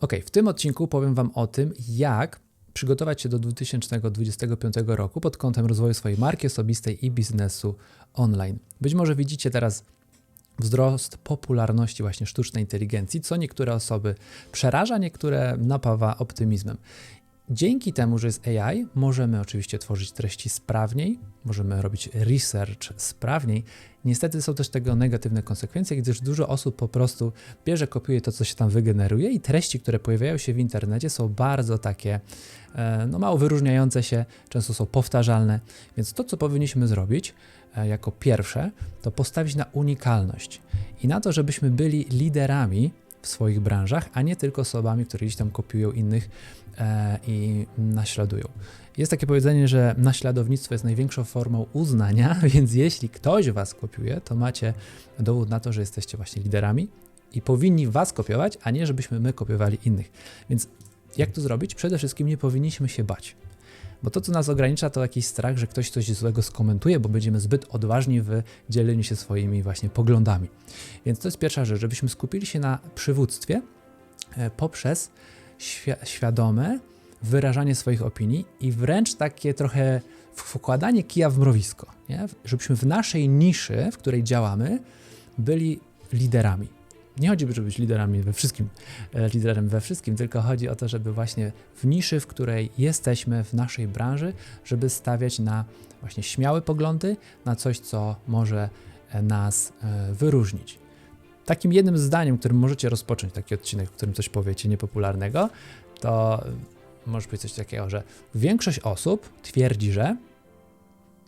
Ok, w tym odcinku powiem Wam o tym, jak przygotować się do 2025 roku pod kątem rozwoju swojej marki osobistej i biznesu online. Być może widzicie teraz wzrost popularności właśnie sztucznej inteligencji, co niektóre osoby przeraża, niektóre napawa optymizmem. Dzięki temu, że jest AI, możemy oczywiście tworzyć treści sprawniej, możemy robić research sprawniej. Niestety są też tego negatywne konsekwencje, gdyż dużo osób po prostu bierze, kopiuje to, co się tam wygeneruje i treści, które pojawiają się w internecie są bardzo takie, e, no mało wyróżniające się, często są powtarzalne, więc to, co powinniśmy zrobić e, jako pierwsze, to postawić na unikalność i na to, żebyśmy byli liderami w swoich branżach, a nie tylko osobami, które gdzieś tam kopiują innych i naśladują. Jest takie powiedzenie, że naśladownictwo jest największą formą uznania, więc jeśli ktoś was kopiuje, to macie dowód na to, że jesteście właśnie liderami i powinni was kopiować, a nie żebyśmy my kopiowali innych. Więc jak to zrobić? Przede wszystkim nie powinniśmy się bać. Bo to, co nas ogranicza, to jakiś strach, że ktoś coś złego skomentuje, bo będziemy zbyt odważni w dzieleniu się swoimi właśnie poglądami. Więc to jest pierwsza rzecz, żebyśmy skupili się na przywództwie e, poprzez świ- świadome wyrażanie swoich opinii i wręcz takie trochę wkładanie kija w mrowisko, nie? żebyśmy w naszej niszy, w której działamy, byli liderami. Nie chodzi, żeby być liderami we wszystkim, e, liderem we wszystkim, tylko chodzi o to, żeby właśnie w niszy, w której jesteśmy, w naszej branży, żeby stawiać na właśnie śmiałe poglądy, na coś, co może e, nas e, wyróżnić. Takim jednym zdaniem, którym możecie rozpocząć taki odcinek, w którym coś powiecie niepopularnego, to może być coś takiego, że większość osób twierdzi, że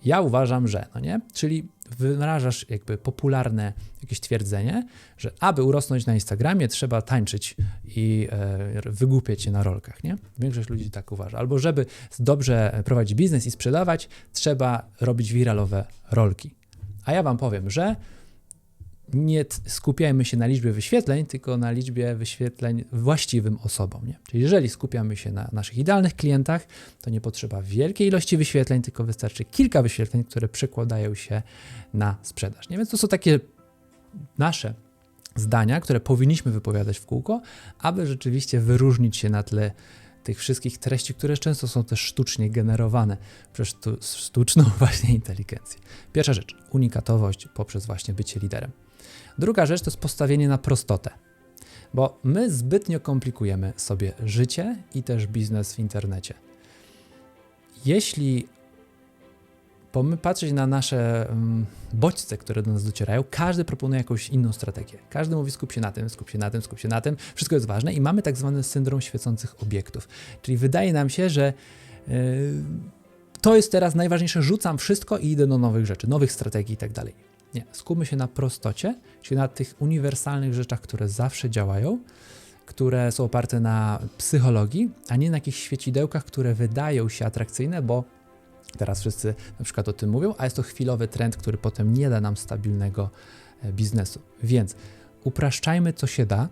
ja uważam, że, no nie? Czyli wyrażasz jakby popularne jakieś twierdzenie, że aby urosnąć na Instagramie, trzeba tańczyć i e, wygłupiać się na rolkach, nie? Większość ludzi tak uważa. Albo żeby dobrze prowadzić biznes i sprzedawać, trzeba robić wiralowe rolki. A ja wam powiem, że nie skupiajmy się na liczbie wyświetleń, tylko na liczbie wyświetleń właściwym osobom. Nie? Czyli jeżeli skupiamy się na naszych idealnych klientach, to nie potrzeba wielkiej ilości wyświetleń, tylko wystarczy kilka wyświetleń, które przekładają się na sprzedaż. Nie? Więc to są takie nasze zdania, które powinniśmy wypowiadać w kółko, aby rzeczywiście wyróżnić się na tle tych wszystkich treści, które często są też sztucznie generowane przez sztuczną właśnie inteligencję. Pierwsza rzecz, unikatowość poprzez właśnie bycie liderem. Druga rzecz to jest postawienie na prostotę, bo my zbytnio komplikujemy sobie życie i też biznes w internecie. Jeśli patrzeć na nasze um, bodźce, które do nas docierają, każdy proponuje jakąś inną strategię. Każdy mówi skup się na tym, skup się na tym, skup się na tym. Wszystko jest ważne i mamy tak zwany syndrom świecących obiektów. Czyli wydaje nam się, że yy, to jest teraz najważniejsze, rzucam wszystko i idę do nowych rzeczy, nowych strategii i tak dalej. Nie, skupmy się na prostocie, czyli na tych uniwersalnych rzeczach, które zawsze działają, które są oparte na psychologii, a nie na jakichś świecidełkach, które wydają się atrakcyjne, bo teraz wszyscy na przykład o tym mówią, a jest to chwilowy trend, który potem nie da nam stabilnego e, biznesu. Więc upraszczajmy, co się da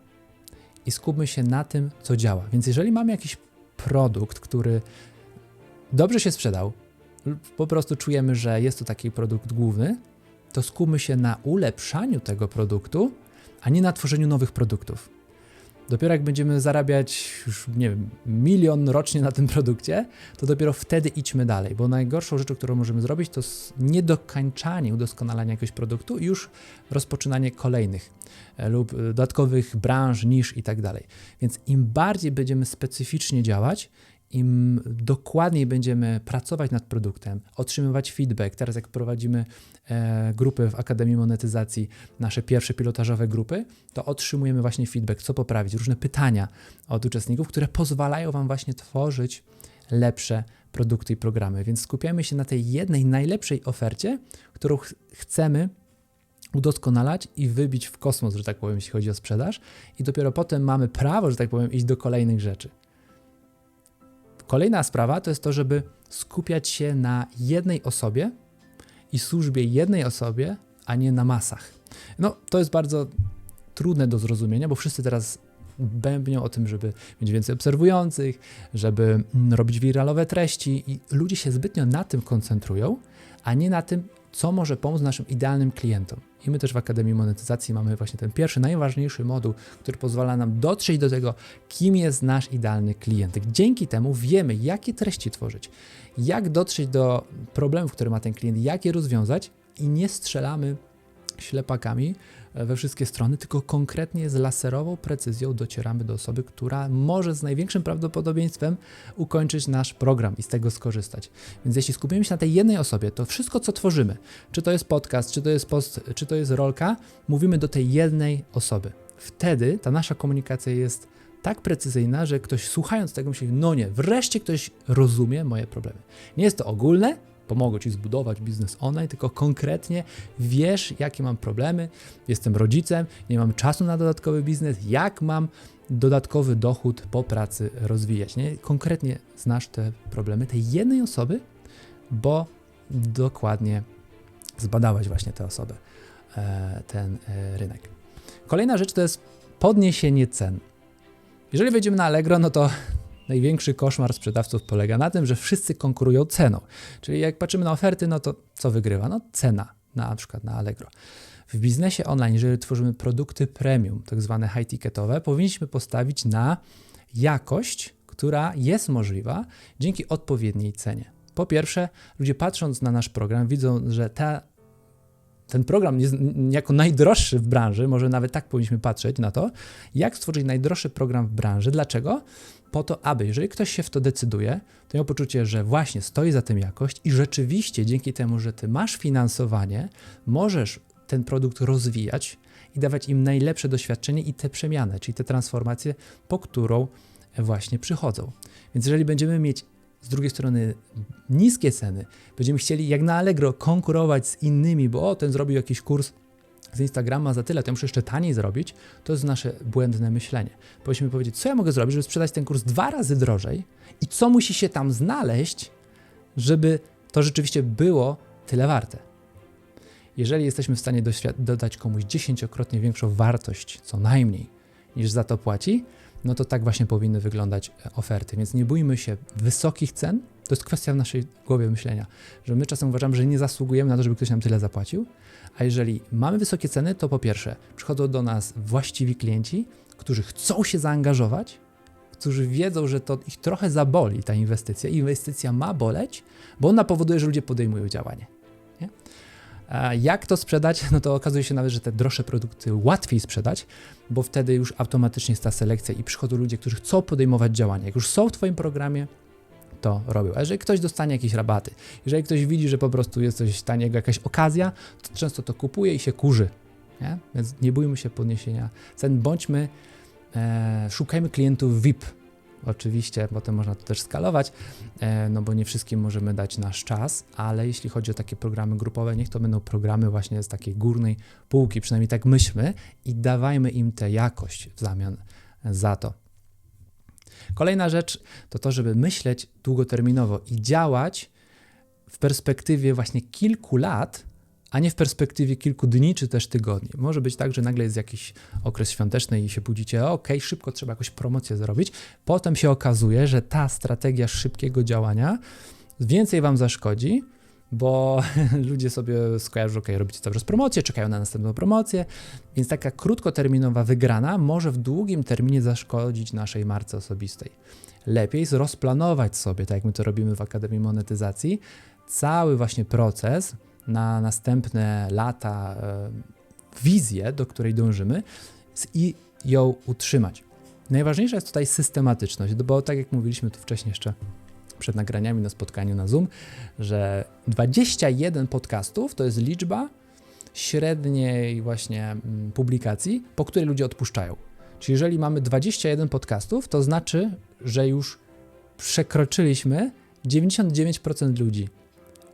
i skupmy się na tym, co działa. Więc jeżeli mamy jakiś produkt, który dobrze się sprzedał, po prostu czujemy, że jest to taki produkt główny, to skupmy się na ulepszaniu tego produktu, a nie na tworzeniu nowych produktów. Dopiero jak będziemy zarabiać już, nie wiem, milion rocznie na tym produkcie, to dopiero wtedy idźmy dalej, bo najgorszą rzeczą, którą możemy zrobić, to niedokańczanie, udoskonalania jakiegoś produktu i już rozpoczynanie kolejnych e, lub e, dodatkowych branż, nisz i tak dalej. Więc im bardziej będziemy specyficznie działać, im dokładniej będziemy pracować nad produktem, otrzymywać feedback. Teraz, jak prowadzimy e, grupy w Akademii Monetyzacji, nasze pierwsze pilotażowe grupy, to otrzymujemy właśnie feedback, co poprawić, różne pytania od uczestników, które pozwalają Wam właśnie tworzyć lepsze produkty i programy. Więc skupiamy się na tej jednej najlepszej ofercie, którą ch chcemy udoskonalać i wybić w kosmos, że tak powiem, jeśli chodzi o sprzedaż, i dopiero potem mamy prawo, że tak powiem, iść do kolejnych rzeczy. Kolejna sprawa to jest to, żeby skupiać się na jednej osobie i służbie jednej osobie, a nie na masach. No, to jest bardzo trudne do zrozumienia, bo wszyscy teraz bębnią o tym, żeby mieć więcej obserwujących, żeby mm, robić wiralowe treści i ludzie się zbytnio na tym koncentrują, a nie na tym, co może pomóc naszym idealnym klientom. I my też w Akademii Monetyzacji mamy właśnie ten pierwszy, najważniejszy moduł, który pozwala nam dotrzeć do tego, kim jest nasz idealny klient. Dzięki temu wiemy, jakie treści tworzyć, jak dotrzeć do problemów, które ma ten klient, jak je rozwiązać i nie strzelamy ślepakami we wszystkie strony, tylko konkretnie z laserową precyzją docieramy do osoby, która może z największym prawdopodobieństwem ukończyć nasz program i z tego skorzystać. Więc jeśli skupimy się na tej jednej osobie, to wszystko, co tworzymy, czy to jest podcast, czy to jest post, czy to jest rolka, mówimy do tej jednej osoby. Wtedy ta nasza komunikacja jest tak precyzyjna, że ktoś słuchając tego myśli, no nie, wreszcie ktoś rozumie moje problemy. Nie jest to ogólne, pomogę Ci zbudować biznes online, tylko konkretnie wiesz, jakie mam problemy, jestem rodzicem, nie mam czasu na dodatkowy biznes, jak mam dodatkowy dochód po pracy rozwijać. Nie? Konkretnie znasz te problemy tej jednej osoby, bo dokładnie zbadałeś właśnie tę osobę, e, ten e, rynek. Kolejna rzecz to jest podniesienie cen. Jeżeli wejdziemy na Allegro, no to największy koszmar sprzedawców polega na tym, że wszyscy konkurują ceną. Czyli jak patrzymy na oferty, no to co wygrywa? No cena, na, przykład na Allegro. W biznesie online, jeżeli tworzymy produkty premium, tak zwane high-ticketowe, powinniśmy postawić na jakość, która jest możliwa dzięki odpowiedniej cenie. Po pierwsze, ludzie patrząc na nasz program, widzą, że ta, ten program jest jako najdroższy w branży, może nawet tak powinniśmy patrzeć na to, jak stworzyć najdroższy program w branży. Dlaczego? po to, aby jeżeli ktoś się w to decyduje, to miał poczucie, że właśnie stoi za tym jakość i rzeczywiście dzięki temu, że ty masz finansowanie, możesz ten produkt rozwijać i dawać im najlepsze doświadczenie i te przemiany, czyli te transformacje, po którą właśnie przychodzą. Więc jeżeli będziemy mieć z drugiej strony niskie ceny, będziemy chcieli jak na Allegro konkurować z innymi, bo o, ten zrobił jakiś kurs z Instagrama za tyle, to ja muszę jeszcze taniej zrobić, to jest nasze błędne myślenie. Powinniśmy powiedzieć, co ja mogę zrobić, żeby sprzedać ten kurs dwa razy drożej i co musi się tam znaleźć, żeby to rzeczywiście było tyle warte. Jeżeli jesteśmy w stanie dodać komuś dziesięciokrotnie większą wartość, co najmniej, niż za to płaci, no to tak właśnie powinny wyglądać e, oferty. Więc nie bójmy się wysokich cen. To jest kwestia w naszej głowie myślenia, że my czasem uważamy, że nie zasługujemy na to, żeby ktoś nam tyle zapłacił, a jeżeli mamy wysokie ceny, to po pierwsze przychodzą do nas właściwi klienci, którzy chcą się zaangażować, którzy wiedzą, że to ich trochę zaboli ta inwestycja. Inwestycja ma boleć, bo ona powoduje, że ludzie podejmują działanie. Nie? Jak to sprzedać? No to okazuje się nawet, że te droższe produkty łatwiej sprzedać, bo wtedy już automacznie jest ta selekcja i przychodzą ludzie, którzy chcą podejmować działania. Jak już są w Twoim programie, to robił. A jeżeli ktoś dostanie jakieś rabaty, jeżeli ktoś widzi, że po prostu jest coś taniego, jakaś okazja, to często to kupuje i się kurzy. Nie? Więc nie bójmy się podniesienia cen, bądźmy, e, szukajmy klientów VIP. Oczywiście, potem można to też skalować, e, no bo nie wszystkim możemy dać nasz czas, ale jeśli chodzi o takie programy grupowe, niech to będą programy właśnie z takiej górnej półki, przynajmniej tak myślmy i dawajmy im tę jakość w zamian za to. Kolejna rzecz to to, żeby myśleć długoterminowo i działać w perspektywie właśnie kilku lat, a nie w perspektywie kilku dni czy też tygodni. Może być tak, że nagle jest jakiś okres świąteczny i się budzicie, ok, szybko trzeba jakąś promocję zrobić. Potem się okazuje, że ta strategia szybkiego działania więcej wam zaszkodzi, bo ludzie sobie skojarzą, ok, robicie cały czas promocję, czekają na następną promocję, więc taka krótkoterminowa wygrana może w długim terminie zaszkodzić naszej marce osobistej. Lepiej rozplanować sobie, tak jak my to robimy w Akademii Monetyzacji, cały właśnie proces na następne lata, e, wizję, do której dążymy i ją utrzymać. Najważniejsza jest tutaj systematyczność, bo tak jak mówiliśmy tu wcześniej jeszcze przed nagraniami na spotkaniu na Zoom, że 21 podcastów to jest liczba średniej właśnie mm, publikacji, po której ludzie odpuszczają. Czyli jeżeli mamy 21 podcastów, to znaczy, że już przekroczyliśmy 99% ludzi.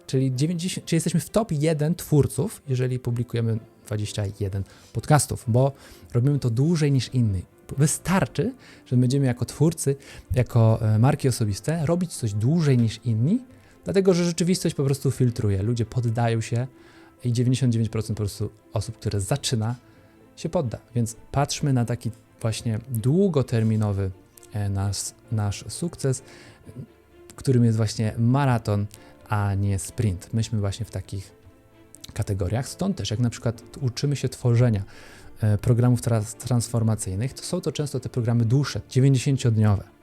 Czyli, 90, czyli jesteśmy w top 1 twórców, jeżeli publikujemy 21 podcastów, bo robimy to dłużej niż inni. Wystarczy, że będziemy jako twórcy, jako e, marki osobiste robić coś dłużej niż inni, dlatego że rzeczywistość po prostu filtruje. Ludzie poddają się i 99% po prostu osób, które zaczyna, się podda. Więc patrzmy na taki właśnie długoterminowy e, nasz, nasz sukces, którym jest właśnie maraton, a nie sprint. Myśmy właśnie w takich kategoriach. Stąd też, jak na przykład uczymy się tworzenia e, programów trans transformacyjnych, to są to często te programy dłuższe, 90-dniowe.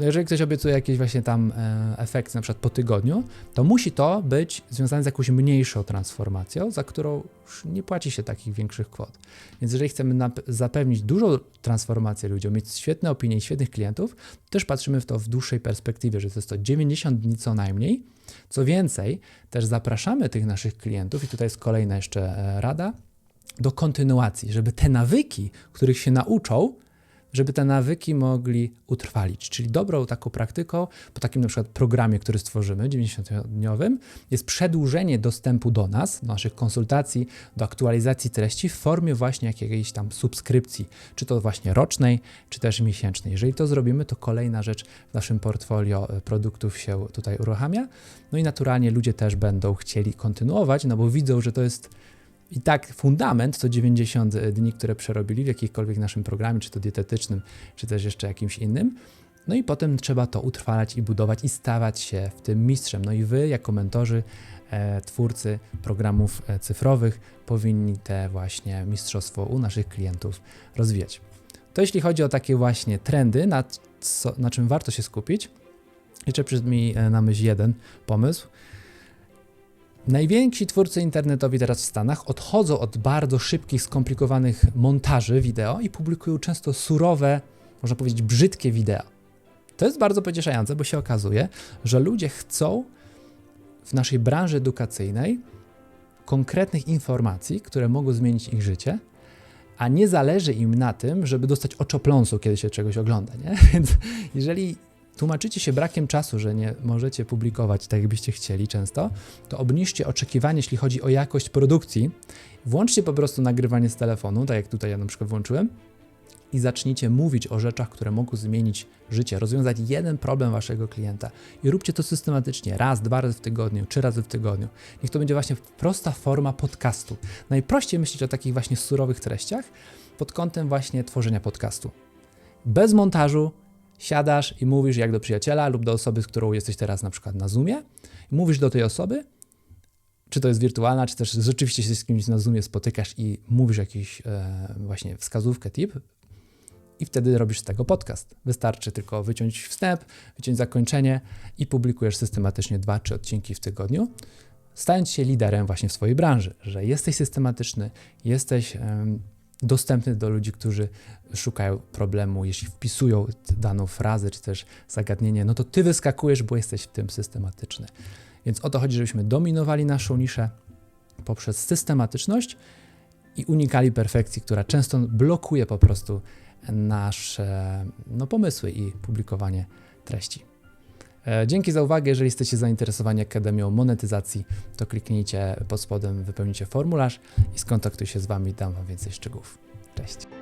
Jeżeli ktoś obiecuje jakieś właśnie tam e, efekty, na przykład po tygodniu, to musi to być związane z jakąś mniejszą transformacją, za którą nie płaci się takich większych kwot. Więc jeżeli chcemy zapewnić dużą transformację ludziom, mieć świetne opinie i świetnych klientów, też patrzymy w to w dłuższej perspektywie, że to jest to 90 dni co najmniej. Co więcej, też zapraszamy tych naszych klientów, i tutaj jest kolejna jeszcze e, rada, do kontynuacji, żeby te nawyki, których się nauczą, żeby te nawyki mogli utrwalić. Czyli dobrą taką praktyką, po takim na przykład programie, który stworzymy, 90-dniowym, jest przedłużenie dostępu do nas, do naszych konsultacji, do aktualizacji treści w formie właśnie jakiejś tam subskrypcji, czy to właśnie rocznej, czy też miesięcznej. Jeżeli to zrobimy, to kolejna rzecz w naszym portfolio e, produktów się tutaj uruchamia. No i naturalnie ludzie też będą chcieli kontynuować, no bo widzą, że to jest i tak fundament to 90 dni, które przerobili w jakimkolwiek naszym programie, czy to dietetycznym, czy też jeszcze jakimś innym. No i potem trzeba to utrwalać i budować i stawać się w tym mistrzem. No i wy, jako mentorzy, e, twórcy programów e, cyfrowych, powinni te właśnie mistrzostwo u naszych klientów rozwijać. To jeśli chodzi o takie właśnie trendy, na, co, na czym warto się skupić, jeszcze przyszedł mi e, na myśl jeden pomysł, Najwięksi twórcy internetowi teraz w Stanach odchodzą od bardzo szybkich, skomplikowanych montaży wideo i publikują często surowe, można powiedzieć brzydkie wideo. To jest bardzo pocieszające, bo się okazuje, że ludzie chcą w naszej branży edukacyjnej konkretnych informacji, które mogą zmienić ich życie, a nie zależy im na tym, żeby dostać oczopląsu, kiedy się czegoś ogląda. Nie? Więc jeżeli tłumaczycie się brakiem czasu, że nie możecie publikować tak, jakbyście chcieli często, to obniżcie oczekiwanie, jeśli chodzi o jakość produkcji. Włączcie po prostu nagrywanie z telefonu, tak jak tutaj ja na przykład włączyłem, i zacznijcie mówić o rzeczach, które mogą zmienić życie, rozwiązać jeden problem waszego klienta. I róbcie to systematycznie, raz, dwa razy w tygodniu, trzy razy w tygodniu. Niech to będzie właśnie prosta forma podcastu. Najprościej myśleć o takich właśnie surowych treściach pod kątem właśnie tworzenia podcastu. Bez montażu, siadasz i mówisz jak do przyjaciela lub do osoby, z którą jesteś teraz na przykład na Zoomie, mówisz do tej osoby, czy to jest wirtualna, czy też rzeczywiście się z kimś na Zoomie spotykasz i mówisz jakiś e, właśnie wskazówkę, tip i wtedy robisz z tego podcast. Wystarczy tylko wyciąć wstęp, wyciąć zakończenie i publikujesz systematycznie dwa, trzy odcinki w tygodniu, stając się liderem właśnie w swojej branży, że jesteś systematyczny, jesteś dostępny do ludzi, którzy szukają problemu, jeśli wpisują daną frazę czy też zagadnienie, no to ty wyskakujesz, bo jesteś w tym systematyczny. Więc o to chodzi, żebyśmy dominowali naszą niszę poprzez systematyczność i unikali perfekcji, która często blokuje po prostu nasze no, pomysły i publikowanie treści. E, dzięki za uwagę. Jeżeli jesteście zainteresowani Akademią Monetyzacji, to kliknijcie pod spodem, wypełnijcie formularz i skontaktuj się z Wami, dam Wam więcej szczegółów. Cześć.